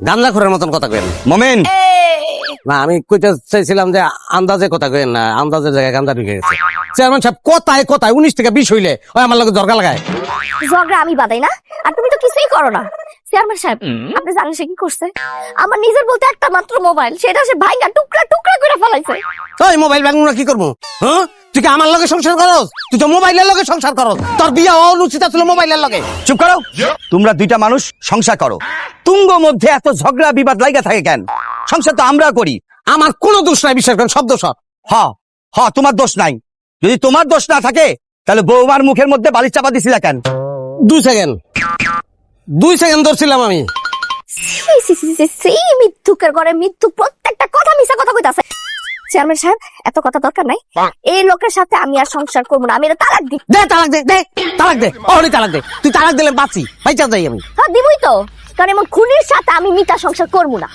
গান্দা খোরের মতন কথা কেন মোমেন! না আমি কইতে চাইছিলাম যে আন্দাজে কথা কেন না আন্দাজের জায়গায় গান্দা ঢুকে গেছে। চেয়ারম্যান সাহেব কথায় কথায় উনিশ থেকে বিশ হইলে ওই আমার লোক দরকার লাগায়। ঝগড়া আমি বাদাই না আর তুমি তো কিছুই করো না। চেয়ারম্যান সাহেব আপনি জানেন সে কি করছে? আমার নিজের বলতে একটা মাত্র মোবাইল সেটা সে ভাইঙ্গা টুকরা টুকরা করে ফেলাইছে। ওই মোবাইল ব্যাংক কি করব? হ্যাঁ? তুই কি আমার লগে সংসার করস তুই তো মোবাইলের লগে সংসার করস তোর বিয়া অনুচিত ছিল মোবাইলের লগে চুপ করো তোমরা দুইটা মানুষ সংসার করো তুঙ্গ মধ্যে এত ঝগড়া বিবাদ লাইগা থাকে কেন সংসার তো আমরা করি আমার কোনো দোষ নাই বিশ্বাস করেন শব্দ সব হ হ তোমার দোষ নাই যদি তোমার দোষ না থাকে তাহলে বৌমার মুখের মধ্যে বালিশ চাপা দিছিলা কেন দুই সেকেন্ড দুই সেকেন্ড ধরছিলাম আমি সি সি সি সি সি মিথ্যুকের ঘরে মিথ্যু প্রত্যেকটা কথা চেয়ারম্যান সাহেব এত কথা দরকার নাই। এই লোকের সাথে আমি আর সংসার করব না আমি এটা তালাক দিই দে তালাক দে দে তালাক দে অহনি তালাক দে। তুই তালাক দিলে বাঁচি বাইচা যাই আমি। হ্যাঁ দিবই তো। কারণ এমন খুনির সাথে আমি মিতা সংসার করব না।